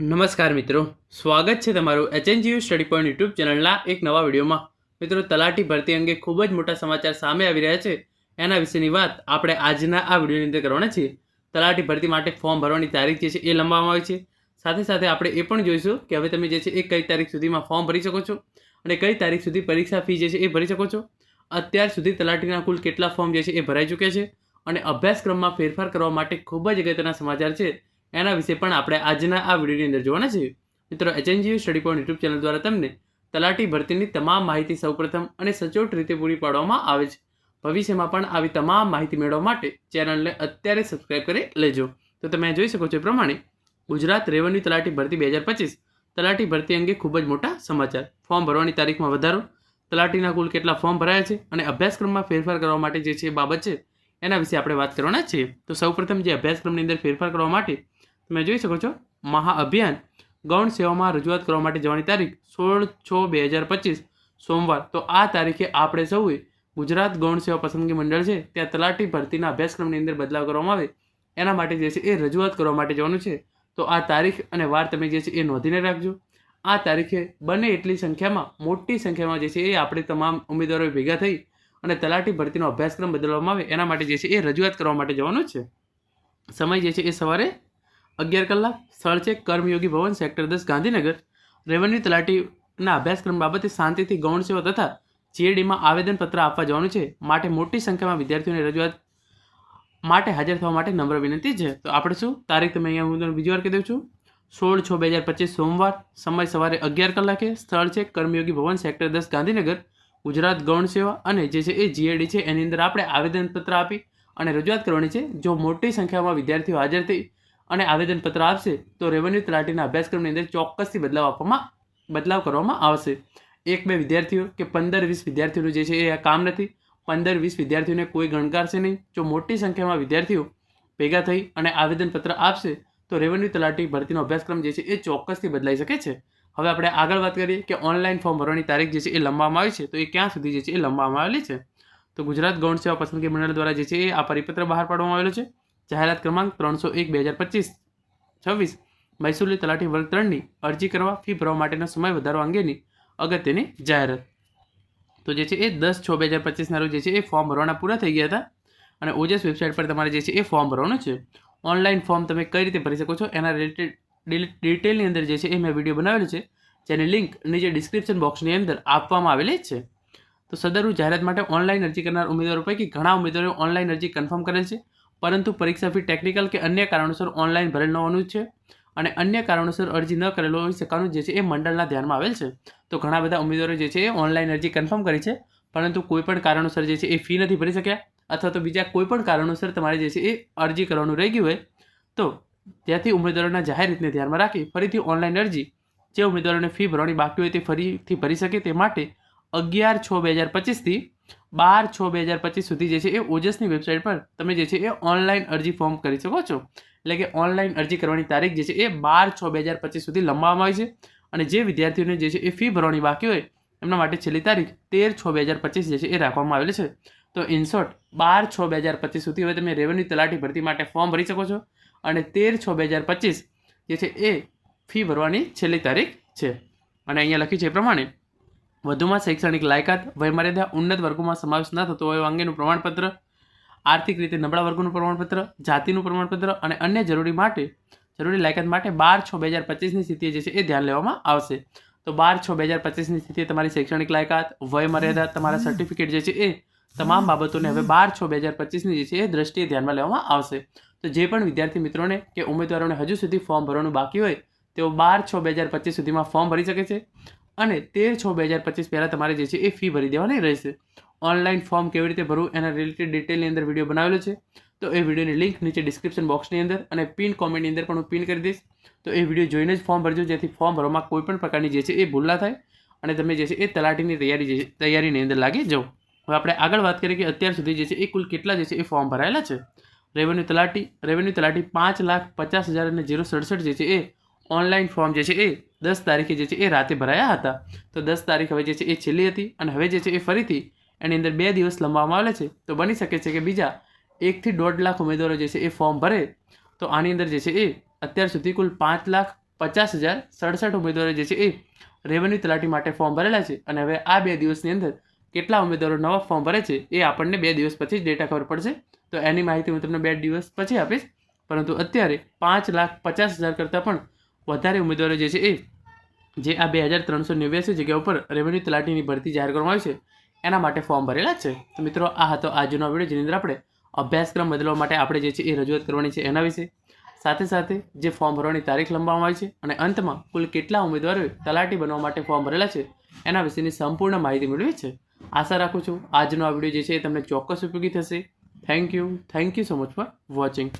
નમસ્કાર મિત્રો. સ્વાગત છે તમારું એચએનજીયુ સ્ટડી પોઈન્ટ યુટ્યુબ ચેનલના એક નવા વિડીયોમાં. મિત્રો, તલાટી ભરતી અંગે ખૂબ જ મોટા સમાચાર સામે આવી રહ્યા છે. એના વિશેની વાત આપણે આજના આ વિડીયોની અંદર કરવાના છીએ. તલાટી ભરતી માટે ફોર્મ ભરવાની તારીખ જે છે એ લંબાવવામાં આવી છે. સાથે સાથે આપણે એ પણ જોઈશું કે હવે તમે જે છે એ કઈ તારીખ સુધીમાં ફોર્મ ભરી શકો છો અને કઈ તારીખ સુધી પરીક્ષા ફી જે છે એ ભરી શકો છો. અત્યાર સુધી તલાટીના કુલ કેટલા ફોર્મ જે છે એ ભરાઈ ચૂક્યા છે અને અભ્યાસક્રમમાં ફેરફાર કરવા માટે ખૂબ જ અગત્યના સમાચાર છે. એના વિશે પણ આપણે આજના આ વિડીયોની અંદર જોવાના છે. મિત્રો HNGU study point YouTube channel દ્વારા તમને તલાટી ભરતીની તમામ માહિતી સૌપ્રથમ અને સચોટ રીતે પૂરી પાડવામાં આવે છે. ભવિષ્યમાં પણ આવી તમામ માહિતી મેળવવા માટે ચેનલને અત્યારે સબસ્ક્રાઇબ કરી લેજો. તો તમે જોઈ શકો છો એ પ્રમાણે, ગુજરાત રેવન્યુ તલાટી ભરતી બે હજાર પચીસ તલાટી ભરતી અંગે ખૂબ જ મોટા સમાચાર. ફોર્મ ભરવાની તારીખમાં વધારો, તલાટીના કુલ કેટલા ફોર્મ ભરાયા છે અને અભ્યાસક્રમમાં ફેરફાર કરવા માટે જે છે બાબત છે, એના વિશે આપણે વાત કરવાના છીએ. તો સૌપ્રથમ જે અભ્યાસક્રમની અંદર ફેરફાર કરવા માટે તમે જોઈ શકો છો મહાઅભિયાન ગૌણ સેવામાં રજૂઆત કરવા માટે જવાની તારીખ સોળ છ બે હજાર પચીસ, સોમવાર. તો આ તારીખે આપણે સૌએ ગુજરાત ગૌણ સેવા પસંદગી મંડળ છે, ત્યાં તલાટી ભરતીના અભ્યાસક્રમની અંદર બદલાવ કરવામાં આવે. એના માટે જે છે એ રજૂઆત કરવા માટે જવાનું છે. તો આ તારીખ અને વાર તમે જે છે એ નોંધીને રાખજો. આ તારીખે બને એટલી સંખ્યામાં, મોટી સંખ્યામાં જે છે એ આપણે તમામ ઉમેદવારો ભેગા થઈ અને તલાટી ભરતીનો અભ્યાસક્રમ બદલવામાં આવે. એના માટે જે છે એ રજૂઆત કરવા માટે જવાનું છે. સમય જે છે એ સવારે અગિયાર કલાક, સ્થળ છે કર્મયોગી ભવન, સેક્ટર દસ, ગાંધીનગર. રેવન્યુ તલાટીના અભ્યાસક્રમ બાબતે શાંતિથી ગૌણ સેવા તથા જીએડીમાં આવેદનપત્ર આપવા જવાનું છે. માટે મોટી સંખ્યામાં વિદ્યાર્થીઓની રજૂઆત માટે હાજર થવા માટે નમ્ર વિનંતી છે. તો આપણે શું? તારીખ તમે અહીંયા હું તમને બીજી વાર કહી દઉં છું. સોળ છ બે હજાર પચીસ સોમવાર, સમય સવારે અગિયાર કલાકે, સ્થળ છે કર્મયોગી ભવન, સેક્ટર દસ, ગાંધીનગર. ગુજરાત ગૌણ સેવા અને જે છે એ જીએડી છે, એની અંદર આપણે આવેદનપત્ર આપી અને રજૂઆત કરવાની છે. જો મોટી સંખ્યામાં વિદ્યાર્થીઓ હાજર થઈ અને આવેદનપત્ર આપશે તો રેવન્યુ તલાટીના અભ્યાસક્રમની અંદર ચોક્કસથી બદલાવ આપવામાં, બદલાવ કરવામાં આવશે. એક બે વિદ્યાર્થીઓ કે પંદર વીસ વિદ્યાર્થીઓનું જે છે એ કામ નથી. પંદર વીસ વિદ્યાર્થીઓને કોઈ ગણકારશે નહીં. જો મોટી સંખ્યામાં વિદ્યાર્થીઓ ભેગા થઈ અને આવેદનપત્ર આપશે, તો રેવન્યુ તલાટી ભરતીનો અભ્યાસક્રમ જે છે એ ચોક્કસથી બદલાઈ શકે છે. હવે આપણે આગળ વાત કરીએ કે ઓનલાઈન ફોર્મ ભરવાની તારીખ જે છે એ લંબાવવામાં આવી છે, તો એ ક્યાં સુધી જે છે એ લંબાવવામાં આવેલી છે? તો ગુજરાત ગૌણ સેવા પસંદગી મંડળ દ્વારા જે છે એ આ પરિપત્ર બહાર પાડવામાં આવેલો છે. જાહેરાત ક્રમાંક ત્રણસો એક બે હજાર પચીસ. છવ્વીસ. મૈસૂરી તલાટી વર્ગ ત્રણની અરજી કરવા ફી ભરવા માટેનો સમય વધારવા અંગેની અગત્યની જાહેરાત. તો જે છે એ દસ છ બે હજાર પચીસના રોજ જે છે એ ફોર્મ ભરવાના પૂરા થઈ ગયા હતા. અને ઓજસ વેબસાઇટ પર તમારે જે છે એ ફોર્મ ભરવાનું છે. ઓનલાઈન ફોર્મ તમે કઈ રીતે ભરી શકો છો એના રિલેટેડ ડિટેલની અંદર જે છે એ મેં વીડિયો બનાવેલો છે. જેની લિંક નીચે ડિસ્ક્રિપ્શન બોક્સની અંદર આપવામાં આવેલી છે. તો સદરુ જાહેરાત માટે ઓનલાઈન અરજી કરનાર ઉમેદવારો પૈકી ઘણા ઉમેદવારોએ ઓનલાઈન અરજી કન્ફર્મ કરેલ છે. પરંતુ પરીક્ષા ફી ટેકનિકલ કે અન્ય કારણોસર ઓનલાઈન ભરેલ ન હોવાનું છે અને અન્ય કારણોસર અરજી ન કરેલો હોઈ શકવાનું જે છે એ મંડળના ધ્યાનમાં આવેલ છે. તો ઘણા બધા ઉમેદવારો જે છે એ ઓનલાઈન અરજી કન્ફર્મ કરી છે, પરંતુ કોઈપણ કારણોસર જે છે એ ફી નથી ભરી શક્યા અથવા તો બીજા કોઈપણ કારણોસર તમારે જે છે એ અરજી કરવાનું રહી ગયું હોય, તો ત્યાંથી ઉમેદવારોના જાહેર રીતને ધ્યાનમાં રાખી ફરીથી ઓનલાઈન અરજી, જે ઉમેદવારોને ફી ભરવાની બાકી હોય તે ફરીથી ભરી શકે તે માટે અગિયાર છ બે હજાર પચીસથી બાર છ બે હજાર પચીસ સુધી જે છે એ ઓજસની વેબસાઇટ પર તમે જે છે એ ઓનલાઈન અરજી ફોર્મ કરી શકો છો. એટલે કે ઓનલાઈન અરજી કરવાની તારીખ જે છે એ બાર છ બે હજાર પચીસ સુધી લંબાવવામાં આવી છે. અને જે વિદ્યાર્થીઓને જે છે એ ફી ભરવાની બાકી હોય, એમના માટે છેલ્લી તારીખ તેર છ બે હજાર પચીસ જે છે એ રાખવામાં આવેલી છે. તો ઇનશોર્ટ બાર છ બે હજાર પચીસ સુધી હવે તમે રેવન્યુ તલાટી ભરતી માટે ફોર્મ ભરી શકો છો. અને તેર છ બે હજાર પચીસ જે છે એ ફી ભરવાની છેલ્લી તારીખ છે. અને અહીંયા લખ્યું છે એ પ્રમાણે વધુમાં શૈક્ષણિક લાયકાત, વયમર્યાદા, ઉન્નત વર્ગોમાં સમાવેશ ન થતો હોય અંગેનું પ્રમાણપત્ર, આર્થિક રીતે નબળા વર્ગોનું પ્રમાણપત્ર, જાતિનું પ્રમાણપત્ર અને અન્ય જરૂરી માટે, જરૂરી લાયકાત માટે બાર છ બે હજાર પચીસની સ્થિતિએ જે છે એ ધ્યાન લેવામાં આવશે. તો બાર છ બે હજાર પચીસની સ્થિતિએ તમારી શૈક્ષણિક લાયકાત, વયમર્યાદા, તમારા સર્ટિફિકેટ જે છે એ તમામ બાબતોને હવે બાર છ બે હજાર પચીસની જે છે એ દ્રષ્ટિએ ધ્યાનમાં લેવામાં આવશે. તો જે પણ વિદ્યાર્થી મિત્રોને કે ઉમેદવારોને હજુ સુધી ફોર્મ ભરવાનું બાકી હોય, તેઓ બાર છ બે હજાર પચીસ સુધીમાં ફોર્મ ભરી શકે છે. અને તેર છ બે હજાર પચીસ પહેલાં તમારે જે છે એ ફી ભરી દેવાની રહેશે. ઓનલાઈન ફોર્મ કેવી રીતે ભરવું એના રિલેટેડ ડિટેલની અંદર વીડિયો બનાવેલો છે. તો એ વિડીયોની લિંક નીચે ડિસ્ક્રિપ્શન બોક્સની અંદર અને પિન કોમેન્ટની અંદર પણ હું પિન કરી દઈશ. તો એ વીડિયો જોઈને જ ફોર્મ ભરજો, જેથી ફોર્મ ભરવામાં કોઈ પણ પ્રકારની જે છે એ ભૂલ ના થાય અને તમે જે છે એ તલાટીની તૈયારી જે તૈયારીની અંદર લાગી જાઓ. હવે આપણે આગળ વાત કરીએ કે અત્યાર સુધી જે છે એ કુલ કેટલા જે છે એ ફોર્મ ભરાયેલા છે. રેવન્યુ તલાટી રેવન્યુ તલાટી પાંચ લાખ પચાસ હજાર અને જીરો સડસઠ જે છે એ ઓનલાઈન ફોર્મ જે છે એ દસ તારીખે જે છે એ રાતે ભરાયા હતા. તો દસ તારીખ હવે જે છે એ છેલ્લી હતી અને હવે જે છે એ ફરીથી એની અંદર બે દિવસ લંબાવવામાં આવે છે. તો બની શકે છે કે બીજા એકથી દોઢ લાખ ઉમેદવારો જે છે એ ફોર્મ ભરે. તો આની અંદર જે છે એ અત્યાર સુધી કુલ પાંચ લાખ પચાસ હજાર સડસઠ ઉમેદવારો જે છે એ રેવન્યુ તલાટી માટે ફોર્મ ભરેલા છે. અને હવે આ બે દિવસની અંદર કેટલા ઉમેદવારો નવા ફોર્મ ભરે છે એ આપણને બે દિવસ પછી જ ડેટા ખબર પડશે. તો એની માહિતી હું તમને બે દિવસ પછી આપીશ. પરંતુ અત્યારે પાંચ લાખ પચાસ હજાર કરતાં પણ વધારે ઉમેદવારો જે છે એ, જે આ બે હજાર ત્રણસો નેવ્યાસી જગ્યા ઉપર રેવન્યુ તલાટીની ભરતી જાહેર કરવામાં આવી છે, એના માટે ફોર્મ ભરેલા છે. તો મિત્રો, આ હતો આજનો વીડિયો, જેની અંદર આપણે અભ્યાસક્રમ બદલવા માટે આપણે જે છે એ રજૂઆત કરવાની છે એના વિશે. સાથે સાથે જે ફોર્મ ભરવાની તારીખ લંબાવવામાં આવી છે અને અંતમાં કુલ કેટલા ઉમેદવારોએ તલાટી બનવા માટે ફોર્મ ભરેલા છે, એના વિશેની સંપૂર્ણ માહિતી મેળવી છે. આશા રાખું છું આજનો આ વીડિયો જે છે એ તમને ચોક્કસ ઉપયોગી થશે. Thank you thank you so much for watching